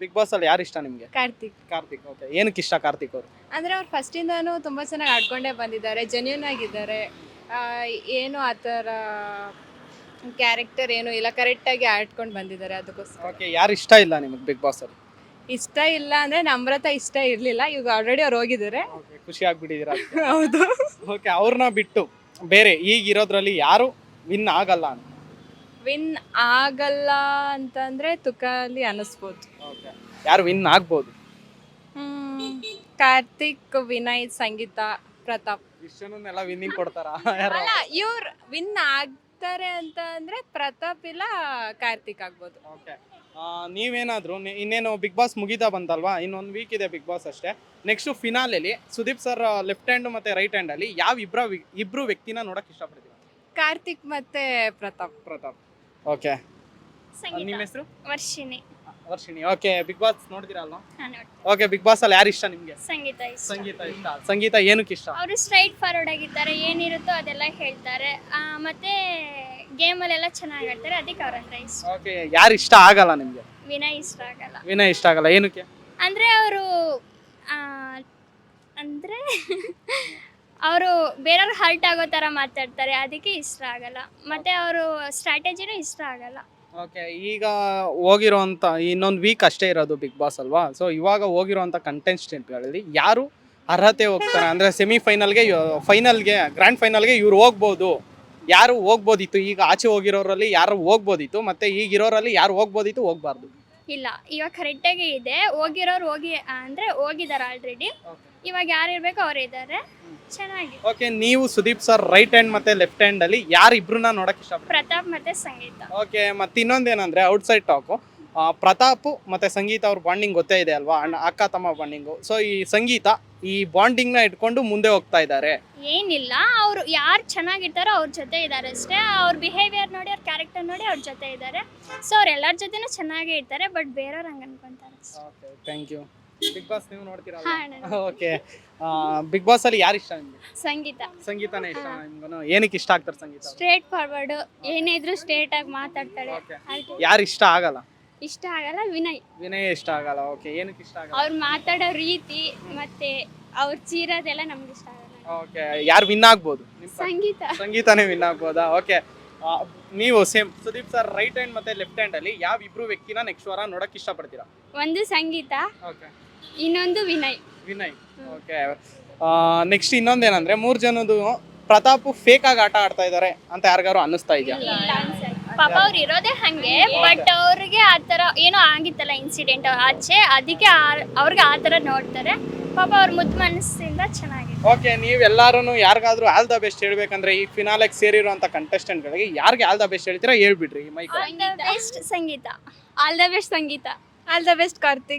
Big boss ಅಲ್ಲಿ ಯಾರು ಇಷ್ಟ ನಿಮಗೆ? ಕಾರ್ತಿಕ್. ಕಾರ್ತಿಕ್ ಓಕೆ ಏನಕ್ಕೆ ಇಷ್ಟ ಕಾರ್ತಿಕ್ ಅವರು? ಅಂದರೆ ಅವ್ರು ಇಂದಾನು ತುಂಬಾ ಚೆನ್ನಾಗಿ ಆಡ್ಕೊಂಡೇ ಬಂದಿದ್ದಾರೆ ಜೆನ್ಯೂನ್ ಆಗಿದ್ದಾರೆ. ಆ, ಏನು ಆ ಥರ ಕ್ಯಾರೆಕ್ಟರ್ ಏನು ಇಲ್ಲ ಕರೆಕ್ಟಾಗಿ ಆಡ್ಕೊಂಡು ಬಂದಿದ್ದಾರೆ ಅದಕ್ಕೋಸ್ಕರ. ಓಕೆ ಯಾರು ಇಷ್ಟ ಇಲ್ಲ ನಿಮಗೆ ಬಿಗ್ ಬಾಸ್ ಅಲ್ಲಿ? ಇಷ್ಟ ಇಲ್ಲ ಅಂದ್ರೆ ನಮ್ರತ ಇಷ್ಟ ಇರಲಿಲ್ಲ ಇವಾಗ ಆಲ್ರೆಡಿ ಅವ್ರು ಹೋಗಿದ್ದಾರೆ. ಓಕೆ ಖುಷಿ ಆಗ್ಬಿಟ್ಟಿದ್ದೀರಾ? ಹೌದು. ಓಕೆ ಅವ್ರನ್ನ ಬಿಟ್ಟು ಬೇರೆ ಈಗ ಇರೋದ್ರಲ್ಲಿ ಯಾರು ವಿನ್ ಆಗಲ್ಲ ಅಂತ. ವಿನ್ ಆಗಲ್ಲ ಅಂತಂದರೆ ತುಕಾಲಿ ಅನ್ನಿಸ್ಬೋದು. ಓಕೆ ಯಾರು ವಿನ್ ಆಗ್ಬೋದು? ಹ್ಮ್. ಕಾರ್ತಿಕ್ ವಿನಯ್ ಸಂಗೀತ ಪ್ರತಾಪ್. ವಿಶ್ವನೆಲ್ಲ ವಿನ್ನಿಂಗ್ ಕೊಡ್ತಾರಾ? ಅಲ್ಲ ಇವ್ರು ವಿನ್ ಆಗ್ತಾರೆ ಅಂತ ಅಂದ್ರೆ ಪ್ರತಾಪ್ ಇಲ್ಲ ಕಾರ್ತಿಕ್ ಆಗ್ಬೋದು. ಓಕೆ ನೀವೇನಾದರೂ ಇನ್ನೇನು ಬಿಗ್ ಬಾಸ್ ಮುಗಿತಾ ಬಂತಲ್ವಾ? ಇನ್ನೊಂದು ವೀಕ್ ಇದೆ ಬಿಗ್ ಬಾಸ್ ಅಷ್ಟೇ. ನೆಕ್ಸ್ಟ್ ಫಿನಾಲೆಲಿ ಸುದೀಪ್ ಸರ್ ಲೆಫ್ಟ್ ಹ್ಯಾಂಡ್ ಮತ್ತೆ ರೈಟ್ ಹ್ಯಾಂಡ್ ಅಲ್ಲಿ ಯಾವ ಇಬ್ಬರ ಇಬ್ರು ವ್ಯಕ್ತಿನ ನೋಡಕ್ ಇಷ್ಟಪಡ್ತೀವಿ ಕಾರ್ತಿಕ್ ಮತ್ತೆ ಪ್ರತಾಪ್. ಪ್ರತಾಪ್. ಓಕೆ. ನಿಮ್ಮ ಹೆಸರು? Varshini. Varshini. Okay big boss ನೋಡ್ತೀರಾ ಅಲ್ವಾ? ಓಕೆ ಬಿಗ್ ಬಾಸ್ ಅಲ್ಲಿ ಯಾರು ಇಷ್ಟ ನಿಮಗೆ? ಸಂಗೀತ ಸಂಗೀತ ಇಷ್ಟ. ಸಂಗೀತ ಏನಕ್ಕೆ ಇಷ್ಟ? ಅವರು ಸ್ಟ್ರೈಟ್ ಫಾರ್ವರ್ಡ್ ಆಗಿರ್ತಾರೆ ಏನಿರುತ್ತೋ ಅದೆಲ್ಲ ಹೇಳ್ತಾರೆ. ಆ, ಮತ್ತೆ ಗೇಮಲ್ಲೆಲ್ಲ ಚೆನ್ನಾಗಿ ಆಡ್ತಾರೆ ಅದಕ್ಕೆ ಅವ್ರಂದ್ರೆ ಇಷ್ಟ. ಓಕೆ ಯಾರು ಇಷ್ಟ ಆಗಲ್ಲ ನಿಮ್ಗೆ? ವಿನಯ್ ಇಷ್ಟ ಆಗಲ್ಲ. ವಿನಯ್ ಇಷ್ಟ ಆಗಲ್ಲ. ಏನಕ್ಕೆ? ಅಂದ್ರೆ ಅವರು ಅಂದ್ರೆ ಅವರು ಬೇರೆಯವ್ರು ಹರ್ಟ್ ಆಗೋ ಥರ ಮಾತಾಡ್ತಾರೆ, ಅದಕ್ಕೆ ಇಷ್ಟ ಆಗಲ್ಲ. ಮತ್ತೆ ಅವರು ಸ್ಟ್ರಾಟಜಿನೂ ಇಷ್ಟ ಆಗಲ್ಲ. ಓಕೆ ಈಗ ಹೋಗಿರೋಂಥ ಇನ್ನೊಂದು ವೀಕ್ ಅಷ್ಟೇ ಇರೋದು ಬಿಗ್ ಬಾಸ್ ಅಲ್ವಾ? ಸೊ ಇವಾಗ ಹೋಗಿರೋಂಥ ಕಂಟೆಸ್ಟೆಂಟ್ಗಳಲ್ಲಿ ಯಾರು ಅರ್ಹತೆ ಹೋಗ್ತಾರೆ? ಅಂದರೆ ಸೆಮಿಫೈನಲ್ಗೆ ಫೈನಲ್ಗೆ ಗ್ರ್ಯಾಂಡ್ ಫೈನಲ್ಗೆ ಇವ್ರು ಹೋಗ್ಬೋದು. ಯಾರು ಹೋಗ್ಬೋದಿತ್ತು? ಈಗ ಆಚೆ ಹೋಗಿರೋರಲ್ಲಿ ಯಾರು ಹೋಗ್ಬೋದಿತ್ತು? ಮತ್ತೆ ಈಗಿರೋರಲ್ಲಿ ಯಾರು ಹೋಗ್ಬೋದಿತ್ತು? ಹೋಗ್ಬಾರ್ದು. ಇಲ್ಲ ಇವಾಗ ಕರೆಕ್ಟಾಗಿ ಇದೆ. ಹೋಗಿರೋರು ಹೋಗಿ ಅಂದ್ರೆ ಹೋಗಿದ್ದಾರೆ ಆಲ್ರೆಡಿ ಇವಾಗ ಯಾರು ಇರ್ಬೇಕು ಅವ್ರು ಇದ್ದಾರೆ ಚೆನ್ನಾಗಿ. ಓಕೆ ನೀವು ಸುದೀಪ್ ಸರ್ ರೈಟ್ ಹ್ಯಾಂಡ್ ಮತ್ತೆ ಲೆಫ್ಟ್ ಹ್ಯಾಂಡ್ ಅಲ್ಲಿ ಯಾರು ಇಬ್ರನ್ನ ನೋಡಕ್ ಇಷ್ಟ ಪ್ರತಾಪ್ ಮತ್ತೆ ಸಂಗೀತ ಓಕೆ ಮತ್ತೆ ಇನ್ನೊಂದೇನಂದ್ರೆ ಔಟ್ಸೈಡ್ ಟಾಕು ಪ್ರತಾಪ್ ಮತ್ತೆ ಸಂಗೀತ ಅವ್ರ ಬಾಂಡಿಂಗ್ ಗೊತ್ತೇ ಇದೆ ಅಲ್ವಾ? ಅಣ್ಣ ಅಕ್ಕ ತಮ್ಮ ಬಾಂಡಿಂಗು ಸೊ ಈ ಸಂಗೀತ ಈ ಬಾಂಡಿಂಗ್ನ ಇಟ್ಕೊಂಡು ಮುಂದೆ ಹೋಗ್ತಾ ಇದ್ದಾರೆ. ಏನಿಲ್ಲ ಅವರು ಯಾರು ಚೆನ್ನಾಗಿರ್ತಾರೋ ಅವ್ರ ಜೊತೆ ಇದ್ದಾರೆ ಅಷ್ಟೇ. ಅವ್ರ ಬಿಹೇವಿಯರ್ ನೋಡಿ ಅವ್ರ ಕ್ಯಾರೆಕ್ಟರ್ ನೋಡಿ ಅವ್ರ ಜೊತೆ ಇದ್ದಾರೆ. ಸೊ ಅವ್ರು ಎಲ್ಲರ ಜೊತೆನೂ ಚೆನ್ನಾಗೇ ಇರ್ತಾರೆ ಬಟ್ ಬೇರೆಯವ್ರು ಹಂಗೆ ಅನ್ಕೊಂತಾರೆ okay thank you big boss ನೀವು ನೋಡ್ತೀರಾ ಓಕೆ ಬಿಗ್ ಬಾಸ್ ಅಲ್ಲಿ ಯಾರು ಇಷ್ಟ ನಿಮ್ಗೆ? ಸಂಗೀತ. ಸಂಗೀತನೇ ಇಷ್ಟ ನಿಮ್ಗೂ ಏನಕ್ಕೆ ಇಷ್ಟ ಆಗ್ತಾರೆ ಸಂಗೀತ? ಸ್ಟ್ರೇಟ್ ಫಾರ್ವರ್ಡ್ ಏನೇ ಇದ್ರು ಸ್ಟ್ರೇಟ್ ಆಗಿ ಮಾತಾಡ್ತಾಳೆ. ಯಾರು ಇಷ್ಟ ಆಗಲ್ಲ? ಇಷ್ಟ ಆಗಲ್ಲ ವಿನಯ್. ವಿನಯ್ ಇಷ್ಟ ಆಗಲ್ಲ ಓಕೆ ಏನಕ್ಕೆ ಇಷ್ಟ ಆಗಲ್ಲ? ಅವ್ರು ಮಾತಾಡೋ ರೀತಿ ಮತ್ತೆ ಅವ್ರು ಚೀರದೆಲ್ಲ ನಮ್ಗೆ ಇಷ್ಟ ಆಗಲ್ಲ. ಓಕೆ ಯಾರು ವಿನ್ ಆಗ್ಬೋದು? ನಿಮ್? ಸಂಗೀತ. ಸಂಗೀತನೇ ವಿನ್ ಆಗ್ಬೋದಾ? ಓಕೆ ನೀವು same Sudeep sir right hand ಮತ್ತೆ ಲೆಫ್ಟ್ ಹ್ಯಾಂಡ್ ಅಲ್ಲಿ ಯಾವ ಇಬ್ರು ವ್ಯಕ್ತಿನ ನೆಕ್ಸ್ಟ್ ವಾರ ನೋಡಕ್ ಇಷ್ಟಪಡ್ತೀರಾ? ಒಂದು ಸಂಗೀತ ಓಕೆ ಇನ್ನೊಂದು ವಿನಯ್. ವಿನಯ್. ಓಕೆ ನೆಕ್ಸ್ಟ್ ಇನ್ನೊಂದೇನಂದ್ರೆ ಮೂರ್ ಜನದು ಪ್ರತಾಪ್ ಫೇಕ್ ಆಗಿ ಆಟ ಆಡ್ತಾ ಇದ್ದಾರೆ ಅಂತ ಯಾರಿಗಾರು ಅನ್ನಿಸ್ತಾ ಇದೆಯಾ? ಇಲ್ಲ ಅನ್ಸಲ್ಲ. ಪಾಪ ಅವ್ರು ಇರೋದೇ ಹಂಗೆ ಬಟ್ ಆ ಥರ ಏನೋ ಆಗಿತ್ತಲ್ಲ ಇನ್ಸಿಡೆಂಟ್ ಆಚೆ ಅದಕ್ಕೆ ಅವ್ರಿಗೆ ಆ ಥರ ನೋಡ್ತಾರೆ. ಪಾಪ ಅವ್ರ ಮುದ್ದು ಮನಸ್ಸಿಂದ ಚೆನ್ನಾಗಿದೆ. ಓಕೆ ನೀವೆಲ್ಲರೂ ಯಾರಿಗಾದ್ರೂ ಆಲ್ ದ ಬೆಸ್ಟ್ ಹೇಳ್ಬೇಕಂದ್ರೆ ಈ ಫಿನಾಲೆಗೆ ಸೇರಿರುವಂತ ಕಂಟೆಸ್ಟೆಂಟ್ಗಳಿಗೆ ಯಾರಿಗೆ ಆಲ್ ದ ಬೆಸ್ಟ್ ಹೇಳ್ತೀರಾ ಹೇಳ್ಬಿಡ್ರಿ ಈ mic best Sangeetha. All the best Sangeetha. All the best Karthik.